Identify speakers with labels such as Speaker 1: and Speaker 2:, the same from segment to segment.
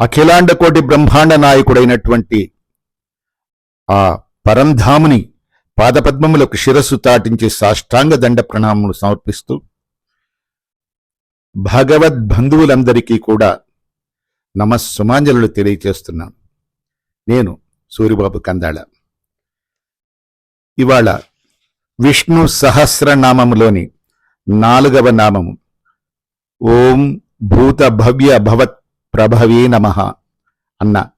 Speaker 1: అఖిలాండ కోటి బ్రహ్మాండ నాయకుడైనటువంటి ఆ పరంధాముని పాదపద్మములకు శిరస్సు తాటించి సాష్టాంగ దండ ప్రణామములు సమర్పిస్తూ భగవద్ బంధువులందరికీ కూడా నమస్సుమాంజలు తెలియచేస్తున్నాను. నేను సూరిబాబు కందాళ. ఇవాళ విష్ణు సహస్రనామములోని నాలుగవ నామము. ఓం భూత భవ్య భవత్ ప్రభవే నమ అన్న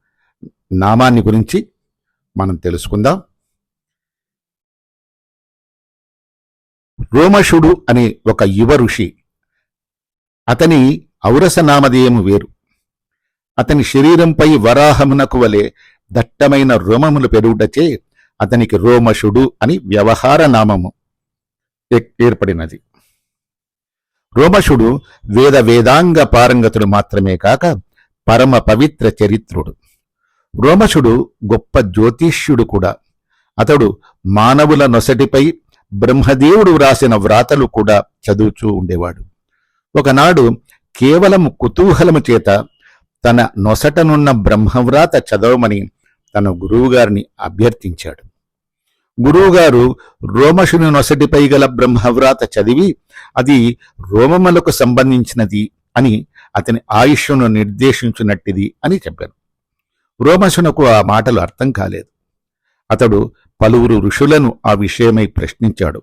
Speaker 1: నామాన్ని గురించి మనం తెలుసుకుందాం. రోమశుడు అనే ఒక యువ ఋషి అతని ఔరస నామధేయము వేరు. అతని శరీరంపై వరాహమునకు వలె దట్టమైన రోమములు పెరుగుటచే అతనికి రోమశుడు అని వ్యవహార నామము ఏర్పడినది. రోమశుడు వేద వేదాంగ పారంగతుడు మాత్రమే కాక పరమ పవిత్ర చరిత్రుడు. రోమశుడు గొప్ప జ్యోతిష్యుడు కూడా. అతడు మానవుల నొసటిపై బ్రహ్మదేవుడు వ్రాసిన వ్రాతలు కూడా చదువుచూ ఉండేవాడు. ఒకనాడు కేవలం కుతూహలము చేత తన నొసటనున్న బ్రహ్మవ్రాత చదవమని తన గురువుగారిని అభ్యర్థించాడు. గురువుగారు రోమశుని నొసటిపై గల బ్రహ్మవ్రాత చదివి అది రోమములకు సంబంధించినది అని అతని ఆయుష్ను నిర్దేశించినట్టిది అని చెప్పాను రోమశునకు ఆ మాటలు అర్థం కాలేదు. అతడు పలువురు ఋషులను ఆ విషయమై ప్రశ్నించాడు.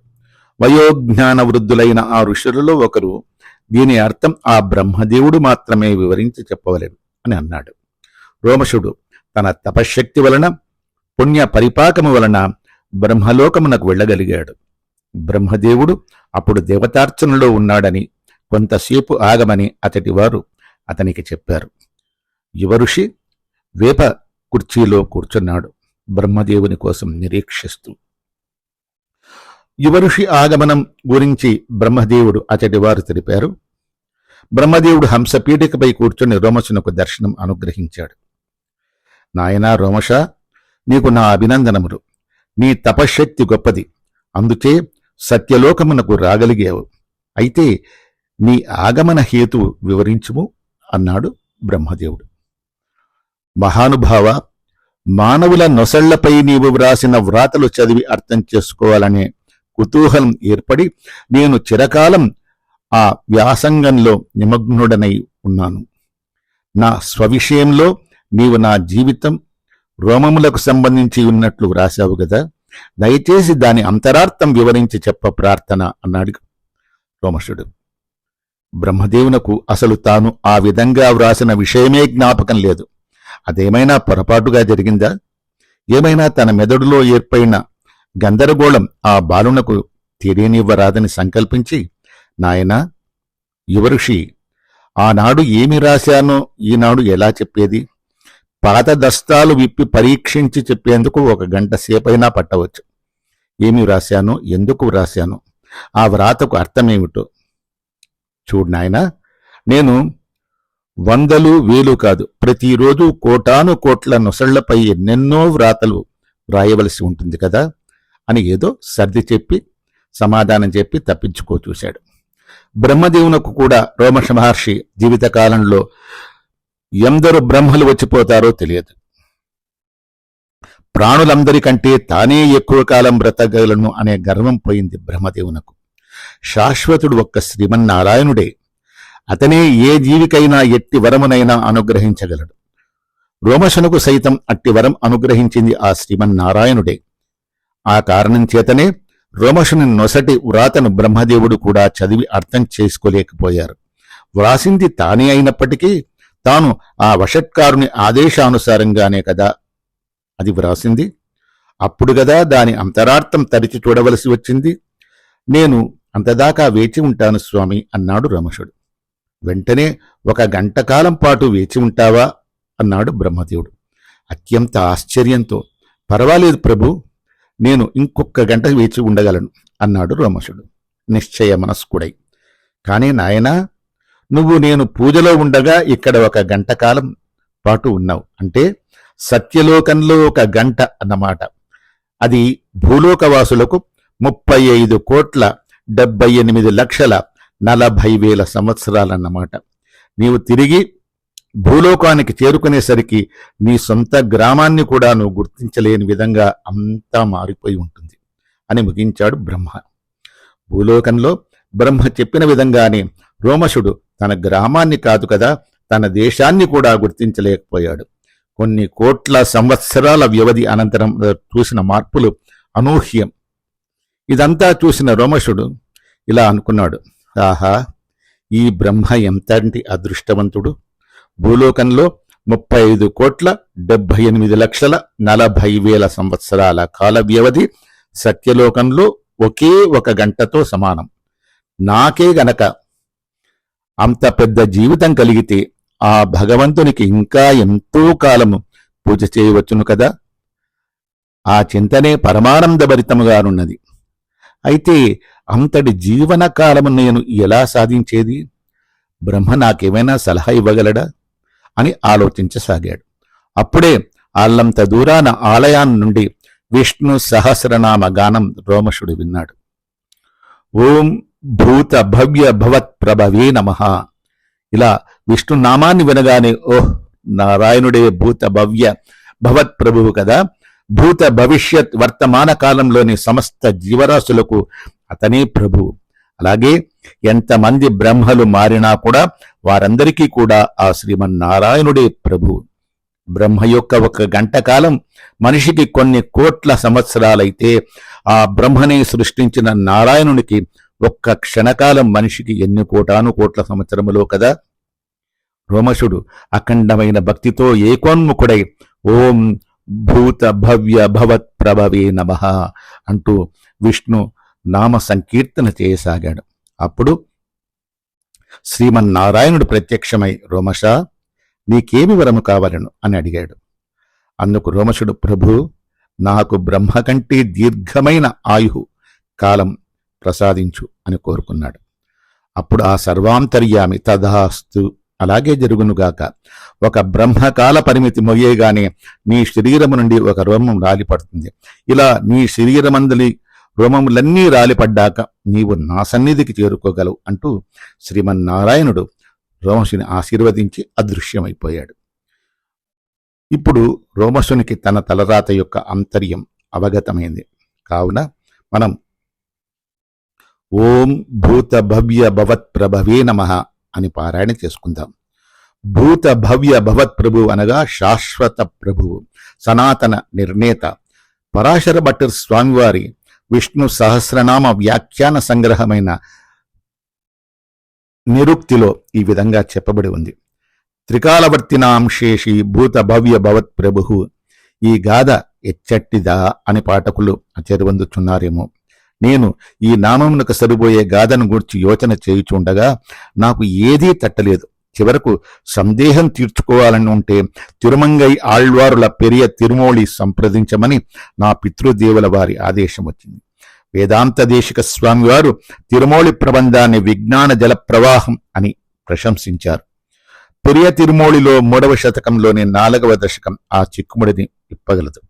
Speaker 1: వయోజ్ఞాన వృద్ధులైన ఆ ఋషులలో ఒకరు దీని అర్థం ఆ బ్రహ్మదేవుడు మాత్రమే వివరించి చెప్పవలేను అని అన్నాడు. రోమశుడు తన తపశ్శక్తి వలన పుణ్య పరిపాకము వలన బ్రహ్మలోకమునకు వెళ్ళగలిగాడు. బ్రహ్మదేవుడు అప్పుడు దేవతార్చనలో ఉన్నాడని కొంతసేపు ఆగమని అతటి వారు అతనికి చెప్పారు. యువరుషి వేప కుర్చీలో కూర్చున్నాడు. బ్రహ్మదేవుని కోసం నిరీక్షిస్తూ. యువరుషి ఆగమనం గురించి బ్రహ్మదేవుడు అతడి వారు తెలిపారు. బ్రహ్మదేవుడు హంసపీఠికపై కూర్చొని రోమసునకు దర్శనం అనుగ్రహించాడు. నాయనా రోమష నీకు నా అభినందనములు. నీ తపశ్శక్తి గొప్పది. అందుచే సత్యలోకమునకు రాగలిగావు. అయితే నీ ఆగమన హేతు వివరించుము అన్నాడు బ్రహ్మదేవుడు. మహానుభావ మానవుల నొసళ్ళపై నీవు వ్రాసిన వ్రాతలు చదివి అర్థం చేసుకోవాలనే కుతూహలం ఏర్పడి నేను చిరకాలం ఆ వ్యాసంగంలో నిమగ్నుడనై ఉన్నాను. నా స్వవిషయంలో నీవు నా జీవితం రోమములకు సంబంధించి ఉన్నట్లు వ్రాశావు కదా దయచేసి దాని అంతరార్థం వివరించి చెప్ప ప్రార్థన అన్నాడు రోమశుడు. బ్రహ్మదేవునకు అసలు తాను ఆ విధంగా వ్రాసిన విషయమే జ్ఞాపకం లేదు. అదేమైనా పొరపాటుగా జరిగిందా? ఏమైనా తన మెదడులో ఏర్పడిన గందరగోళం ఆ బాలునకు తెలియనివ్వరాదని సంకల్పించి నాయనా యువఋషి ఆనాడు ఏమి రాశానో ఈనాడు ఎలా చెప్పేది? పాత దస్తాలు విప్పి పరీక్షించి చెప్పేందుకు ఒక గంట సేపైనా పట్టవచ్చు. ఏమి వ్రాశానో ఎందుకు వ్రాశాను ఆ వ్రాతకు అర్థమేమిటో చూడు నాయనా నేను వందలు వేలు కాదు ప్రతిరోజు కోటాను కోట్ల నొసళ్ళపై ఎన్నెన్నో వ్రాతలు వ్రాయవలసి ఉంటుంది కదా అని ఏదో సర్ది చెప్పి సమాధానం చెప్పి తప్పించుకో చూశాడు. బ్రహ్మదేవునకు కూడా రోమష మహర్షి జీవితకాలంలో ఎందరు బ్రహ్మలు వచ్చిపోతారో తెలియదు. ప్రాణులందరికంటే తానే ఎక్కువ కాలం బ్రతకగలను అనే గర్వం పోయింది బ్రహ్మదేవునకు. శాశ్వతుడు ఒక్క శ్రీమన్నారాయణుడే. అతనే ఏ జీవికైనా ఎట్టి వరమునైనా అనుగ్రహించగలడు. రోమశనుకు సైతం అట్టి వరం అనుగ్రహించింది ఆ శ్రీమన్నారాయణుడే. ఆ కారణం చేతనే రోమశుని నొసటి వ్రాతను బ్రహ్మదేవుడు కూడా చదివి అర్థం చేసుకోలేకపోయారు. వ్రాసింది తానే అయినప్పటికీ తాను ఆ వషట్కారుని ఆదేశానుసారంగానే కదా అది వ్రాసింది. అప్పుడు గదా దాని అంతరార్థం తరిచి చూడవలసి వచ్చింది. నేను అంతదాకా వేచి ఉంటాను స్వామి అన్నాడు రమశుడు వెంటనే ఒక గంటకాలం పాటు వేచి ఉంటావా? అన్నాడు బ్రహ్మదేవుడు. అత్యంత ఆశ్చర్యంతో పర్వాలేదు ప్రభు నేను ఇంకొక గంట వేచి ఉండగలను అన్నాడు రోమశుడు నిశ్చయ మనస్కుడై. కానీ నాయనా నువ్వు నేను పూజలో ఉండగా ఇక్కడ ఒక గంట కాలం పాటు ఉన్నావు. అంటే సత్యలోకంలో ఒక గంట అన్నమాట. అది భూలోకవాసులకు ముప్పై ఐదు కోట్ల డెబ్బై ఎనిమిది లక్షల నలభై వేల సంవత్సరాలన్నమాట. నీవు తిరిగి భూలోకానికి చేరుకునేసరికి నీ సొంత గ్రామాన్ని కూడా నువ్వు గుర్తించలేని విధంగా అంతా మారిపోయి ఉంటుంది అని ముగించాడు బ్రహ్మ. భూలోకంలో బ్రహ్మ చెప్పిన విధంగానే రోమశుడు తన గ్రామాన్ని కాదు కదా తన దేశాన్ని కూడా గుర్తించలేకపోయాడు. కొన్ని కోట్ల సంవత్సరాల వ్యవధి అనంతరం చూసిన మార్పులు అనూహ్యం. ఇదంతా చూసిన రోమశుడు ఇలా అనుకున్నాడు. ఆహా ఈ బ్రహ్మ ఎంతటి అదృష్టవంతుడు. భూలోకంలో ముప్పై ఐదు కోట్ల డెబ్బై ఎనిమిది లక్షల నలభై వేల సంవత్సరాల కాల వ్యవధి సత్యలోకంలో ఒకే ఒక గంటతో సమానం. నాకే గనక అంత పెద్ద జీవితం కలిగితే ఆ భగవంతునికి ఇంకా ఎంతో కాలము పూజ చేయవచ్చును కదా? ఆ చింతనే పరమానందభరితముగానున్నది అయితే అంతటి జీవనకాలము నేను ఎలా సాధించేది? బ్రహ్మ నాకేమైనా సలహా ఇవ్వగలడా? అని ఆలోచించసాగాడు. అప్పుడే అల్లంత దూరాన ఆలయాన్ని నుండి విష్ణు సహస్రనామ గానం రోమశుడు విన్నాడు. ఓం భూత భవ్య భవత్ ప్రభవే నమ. ఇలా విష్ణు నామాన్ని వినగానే ఓహ్ నారాయణుడే భూత భవ్య భవత్ ప్రభువు కదా భూత భవిష్యత్ వర్తమాన కాలంలోని సమస్త జీవరాశులకు అతనే ప్రభువు అలాగే ఎంతమంది బ్రహ్మలు మారినా కూడా వారందరికీ కూడా ఆ శ్రీమన్నారాయణుడే ప్రభువు బ్రహ్మ యొక్క ఒక గంట కాలం మనిషికి కొన్ని కోట్ల సంవత్సరాలైతే ఆ బ్రహ్మని సృష్టించిన నారాయణునికి ఒక్క క్షణకాలం మనిషికి ఎన్ని కోటాను కోట్ల సంవత్సరములో కదా? రోమశుడు అఖండమైన భక్తితో ఏకోన్ముఖుడై ఓం భూత భవ్య భవత్ ప్రభవే నమ అంటూ విష్ణు నామ సంకీర్తన చేయసాగాడు. అప్పుడు శ్రీమన్నారాయణుడు ప్రత్యక్షమై రోమష నీకేమి వరము కావాలను? అని అడిగాడు. అందుకు రోమశుడు ప్రభు నాకు బ్రహ్మ కంటే దీర్ఘమైన ఆయుహు కాలం ప్రసాదించు అని కోరుకున్నాడు. అప్పుడు ఆ సర్వాంతర్యామి తదాస్తు అలాగే జరుగునుగాక. ఒక బ్రహ్మకాల పరిమితి మొయ్యేగానే నీ శరీరము నుండి ఒక రోమం రాలిపడుతుంది. ఇలా నీ శరీరమందలి రోమములన్నీ రాలిపడ్డాక నీవు నా సన్నిధికి చేరుకోగలవు అంటూ శ్రీమన్నారాయణుడు రోమసుని ఆశీర్వదించి అదృశ్యమైపోయాడు. ఇప్పుడు రోమసునికి తన తలరాత యొక్క అంతర్యం అవగతమైంది. కావున మనం ఓం భూత భవ్య భవత్ ప్రభవే నమ. అని పారాయణ చేసుకుందాం. భూత భవ్య భవత్ అనగా శాశ్వత ప్రభువు సనాతన నిర్ణేత. పరాశర భట్టర్ స్వామివారి విష్ణు సహస్రనామ వ్యాఖ్యాన సంగ్రహమైన నిరుక్తిలో ఈ విధంగా చెప్పబడి ఉంది. త్రికాలవర్తినాంశేషి భూత భవ్య భవత్ ప్రభు ఈ గాథ ఎచ్చట్టిదా అని పాఠకులు చేరువందుచున్నారేమో నేను ఈ నామమునకు సరిపోయే గాథను గూర్చి యోచన చేయుచుండగా నాకు ఏదీ తట్టలేదు. చివరకు సందేహం తీర్చుకోవాలని ఉంటే తిరుమంగై ఆళ్వారుల పెరియ తిరుమోళి సంప్రదించమని నా పితృదేవుల వారి ఆదేశం వచ్చింది వేదాంత దేశిక స్వామివారు తిరుమోళి ప్రబంధాన్ని విజ్ఞాన జల ప్రవాహం అని ప్రశంసించారు. పెరియ తిరుమోళిలో మూడవ శతకంలోని నాలుగవ దశకం ఆ చిక్కుముడిని ఇప్పగలదు.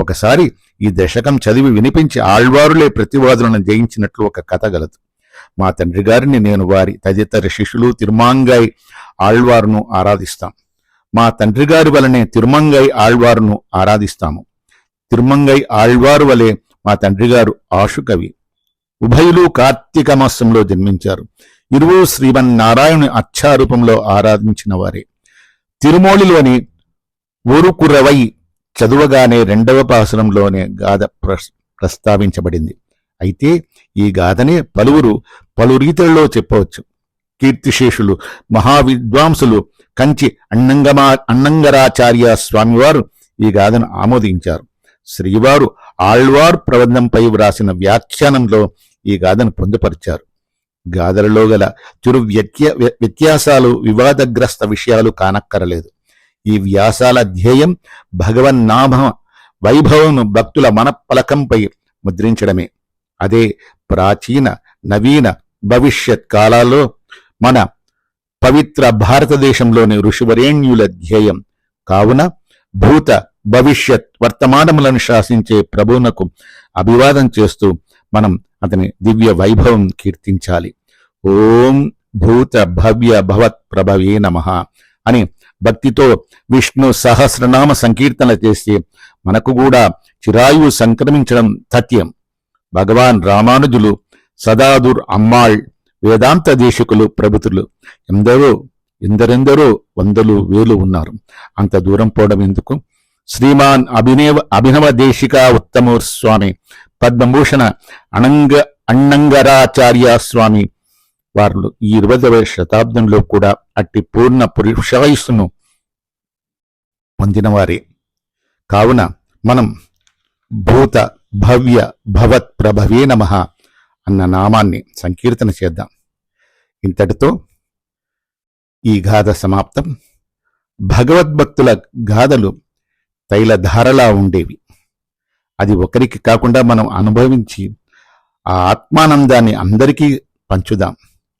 Speaker 1: ఒకసారి ఈ దశకం చదివి వినిపించి ఆళ్వారులే ప్రతివాదులను జయించినట్లు ఒక కథ గలదు. మా తండ్రి గారిని నేను వారి తదితర శిష్యులు తిరుమాంగాయ్ ఆళ్వారును ఆరాధిస్తాం. మా తండ్రి గారి వలనే తిరుమంగై ఆళ్వారును ఆరాధిస్తాము. తిరుమంగై ఆళ్వారు వలె మా తండ్రి గారు ఆశుకవి ఉభయులు కార్తీక మాసంలో జన్మించారు. ఇరువు శ్రీమన్నారాయణుని అచ్చారూపంలో ఆరాధించిన వారే. తిరుమోళిలోని ఒరుకురవై చదువగానే రెండవ పాసనంలోనే గాథ ప్రస్తావించబడింది. అయితే ఈ గాథనే పలువురు పలు రీతుల్లో చెప్పవచ్చు. కీర్తిశేషులు మహావిద్వాంసులు కంచి అన్నంగమా అన్నంగరాచార్య స్వామివారు ఈ గాథను ఆమోదించారు. శ్రీవారు ఆళ్వార్ ప్రబంధంపై వ్రాసిన వ్యాఖ్యానంలో ఈ గాథను పొందుపరిచారు. గాథలలో గల చురు వ్యత్య వ్యత్యాసాలు వివాదగ్రస్త విషయాలు కానక్కరలేదు. ఈ వ్యాసాల ధ్యేయం భగవన్నామ వైభవము భక్తుల మనపలకంపై ముద్రించడమే. అదే ప్రాచీన నవీన భవిష్యత్ కాలాల్లో మన పవిత్ర భారతదేశంలోని ఋషివరేణ్యుల ధ్యేయం. కావున భూత భవిష్యత్ వర్తమానములను శాసించే ప్రభువునకు అభివాదం చేస్తూ మనం అతని దివ్య వైభవం కీర్తించాలి. ఓం భూత భవ్య భవత్ ప్రభవే నమ అని భక్తితో విష్ణు సహస్రనామ సంకీర్తన చేస్తే మనకు కూడా చిరాయువు సంక్రమించడం తథ్యం భగవాన్ రామానుజులు సదాదుర్ అమ్మాళ్ వేదాంత దేశకులు ప్రభుతులు ఎందరో ఎందరెందరో వందలు వేలు ఉన్నారు. అంత దూరం పోవడం ఎందుకు? శ్రీమాన్ అభినవ అభినవ దేశిక ఉత్తమూర్ స్వామి పద్మభూషణ అనంగ అన్నంగరాచార్య స్వామి వారు ఈ ఇరవదవ శతాబ్దంలో కూడా అట్టి పూర్ణ పురుషాయుస్సును పొందినవారే. కావున మనం భూత భవ్య భవత్ ప్రభవే నమ అన్న నామాన్ని సంకీర్తన చేద్దాం. ఇంతటితో ఈ గాథ సమాప్తం. భగవద్భక్తుల గాథలు తైలధారలా ఉండేవి. అది ఒకరికి కాకుండా మనం అనుభవించి ఆ ఆత్మానందాన్ని అందరికీ పంచుదాం.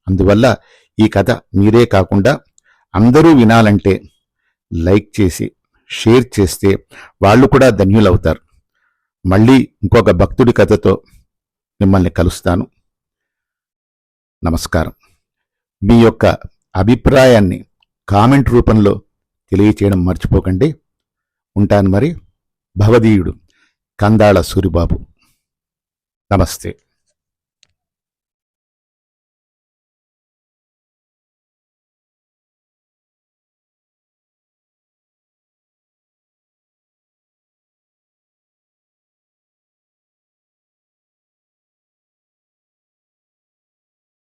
Speaker 1: అందువల్ల ఈ కథ మీరే కాకుండా అందరూ వినాలంటే లైక్ చేసి షేర్ చేస్తే వాళ్ళు కూడా ధన్యులవుతారు. మళ్ళీ ఇంకొక భక్తుడి కథతో మిమ్మల్ని కలుస్తాను. నమస్కారం. మీ యొక్క అభిప్రాయాన్ని కామెంట్ రూపంలో తెలియచేయడం మర్చిపోకండి. ఉంటాను మరి భవదీయుడు కందాళ సూరిబాబు. నమస్తే.